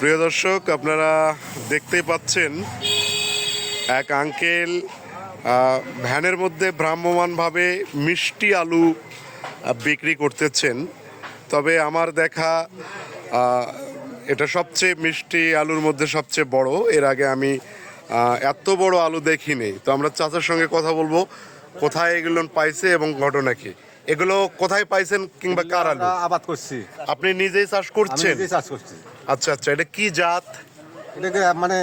প্রিয় দর্শক আপনারা দেখতেই পাচ্ছেন এক আঙ্কেল ভ্যানের মধ্যে ভ্রাম্যমানভাবে মিষ্টি আলু বিক্রি করতেছেন। তবে আমার দেখা এটা সবচেয়ে মিষ্টি আলুর মধ্যে সবচেয়ে বড়। এর আগে আমি এত বড় আলু দেখিনি। তো আমরা চাচার সঙ্গে কথা বলব কোথায় এগুলো পাইছে এবং ঘটনা কি? এগুলো কোথায় পাইছেন কিংবা কার আলু? আবাদ করছি। আপনি নিজেই চাষ করছেন? চাষ করছি। আচ্ছা আচ্ছা এটা কি জাত? এটাকে মানে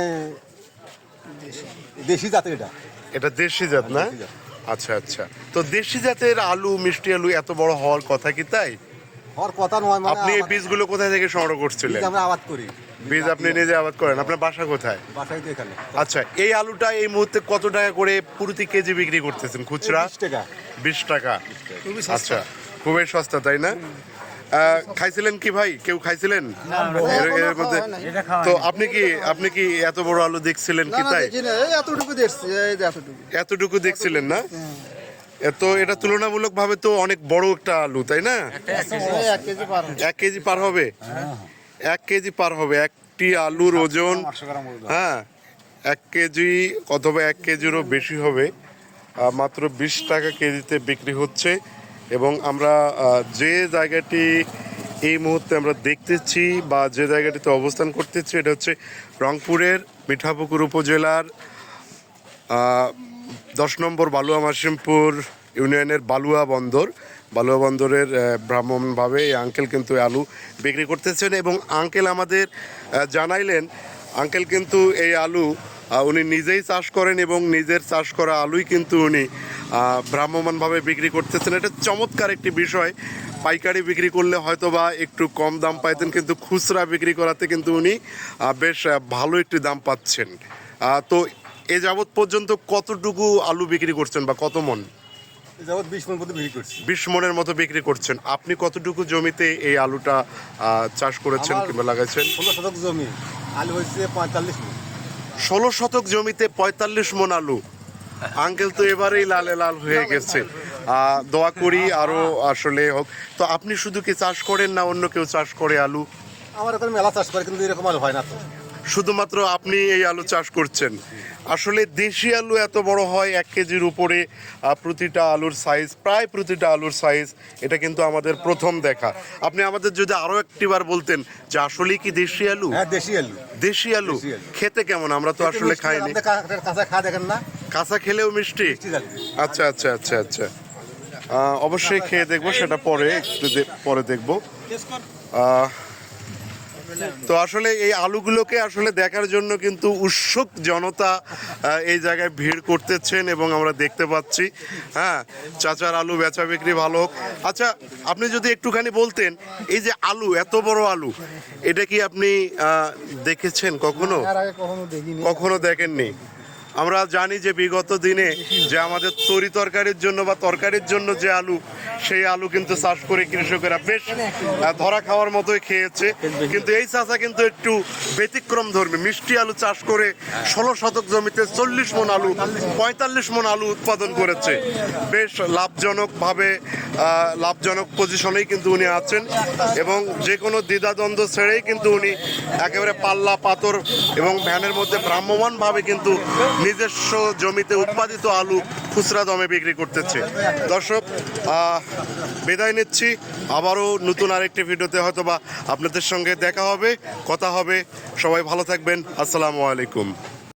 দেশি জাতের এটা। এটা দেশি জাত না? আচ্ছা আচ্ছা। তো দেশি জাতের আলু মিষ্টি আলু এত বড় হওয়ার কথা কি তাই? হওয়ার কথা নয় মানে আপনি এই বীজগুলো কোথায় থেকে সংগ্রহ করছিলেন? আমরা আবাদ করি। বীজ আপনি নিজে আবাদ করেন। আপনার বাসা কোথায়? বাসায় তো এখানে। আচ্ছা এই আলুটা এই মুহূর্তে কত টাকা করে প্রতি কেজি বিক্রি করতেছেন? খুচরা? বিশ টাকা। বিশ টাকা। আচ্ছা খুবই সস্তা তাই না? খাইছিলেন কি ভাই? কেউ খাইছিলেন? তো আপনি কি আপনি কি এত বড় আলু দেখছিলেন কি তাই? এতটুকু দেখছি এতটুকু। এতটুকু দেখছিলেন না? এত এটা তুলনামূলক ভাবে তো অনেক বড় একটা আলু তাই না? এক কেজি। পার হবে। এক কেজি পার হবে? এক কেজি পার হবে। একটি আলুর ওজন হ্যাঁ এক কেজি অথবা এক কেজিরও বেশি হবে। মাত্র বিশ টাকা কেজিতে বিক্রি হচ্ছে। এবং আমরা যে জায়গাটি এই মুহূর্তে আমরা দেখতেছি বা যে জায়গাটিতে অবস্থান করতেছি এটা হচ্ছে রংপুরের মিঠাপুকুর উপজেলার দশ নম্বর বালুয়া মাসিমপুর ইউনিয়নের বালুয়া বন্দর। বালুয়া বন্দরের আহ, এই আঙ্কেল কিন্তু আলু বিক্রি করতেছেন এবং আঙ্কেল আমাদের জানাইলেন আঙ্কেল কিন্তু এই আলু উনি নিজেই চাষ করেন এবং নিজের চাষ করা আলুই কিন্তু উনি আহ, ভ্রাম্যমাণভাবে বিক্রি করতেছেন। এটা চমৎকার একটি বিষয়। পাইকারি বিক্রি করলে হয়তো বা একটু কম দাম পাইতেন কিন্তু খুচরা বিক্রি করাতে কিন্তু উনি বেশ ভালো একটি দাম পাচ্ছেন। তো এ যাবৎ পর্যন্ত কতটুকু আলু বিক্রি করছেন বা কত মন? যাবত বিশ মন পর্যন্ত বিক্রি করছি। বিশ মনের মতো বিক্রি করছেন। আপনি কতটুকু জমিতে এই আলুটা চাষ করেছেন কিংবা লাগাইছেন? ষোলো শতক জমি। আলু হয়েছে পঁয়তাল্লিশ মন। ষোলো শতক জমিতে পঁয়তাল্লিশ মন আলু। আঙ্কেল তো এবারেই লালে লাল হয়ে গেছে। দোয়া করি আরও আসলে হোক। তো আপনি শুধু কি চাষ করেন না অন্য কেউ চাষ করে আলু? আমার এখন মেলা চাষ করে কিন্তু এরকম আলু হয় না তো। শুধুমাত্র আপনি এই আলু চাষ করছেন। আসলে দেশি আলু এত বড় হয় এক কেজির উপরে প্রতিটা আলুর সাইজ প্রায় প্রতিটা আলুর সাইজ এটা কিন্তু আমাদের প্রথম দেখা। আপনি আমাদের যদি আরও একটিবার বলতেন যে আসলে কি দেশি আলু? হ্যাঁ দেশি আলু। দেশি আলু। খেতে কেমন? আমরা তো আসলে খাইনি। কাঁচা খা দেখেন না। কাঁচা খেলেও মিষ্টি? আচ্ছা আচ্ছা আচ্ছা আচ্ছা। অবশ্যই খেয়ে দেখব সেটা পরে একটু পরে দেখব। তো আসলে এই আলুগুলোকে আসলে দেখার জন্য কিন্তু উৎসুক জনতা এই জায়গায় ভিড় করতেছেন এবং আমরা দেখতে পাচ্ছি। হ্যাঁ চাচার আলু বেচা বিক্রি ভালো হোক। আচ্ছা আপনি যদি একটুখানি বলতেন এই যে আলু এত বড় আলু এটা কি আপনি দেখেছেন কখনো? কখনো দেখেননি? আমরা জানি যে বিগত দিনে যে আমাদের তরি তরকারির জন্য বা তরকারির জন্য যে আলু, সেই আলু কিন্তু চাষ করে কৃষকেরা বেশ ধরা খাওয়ার মতোই খেয়েছে। কিন্তু এই চাষা কিন্তু একটু ব্যতিক্রম ধর্মী। মিষ্টি আলু চাষ করে ষোলো শতক জমিতে চল্লিশ মন আলু, পঁয়তাল্লিশ মন আলু উৎপাদন করেছে। বেশ লাভজনকভাবে লাভজনক পজিশনেই কিন্তু উনি আছেন এবং যে কোনো দ্বিধাদ্বন্দ্ব ছেড়েই কিন্তু উনি একেবারে পাল্লা, পাথর এবং ভ্যানের মধ্যে ভ্রাম্যমানভাবে কিন্তু নিজস্ব জমিতে উৎপাদিত আলু খুচরা দমে বিক্রি করতেছে। দর্শক বিদায় নিচ্ছি। আবারও নতুন আরেকটি ভিডিওতে হয়তো বা আপনাদের সঙ্গে দেখা হবে, কথা হবে। সবাই ভালো থাকবেন। আসসালামু আলাইকুম।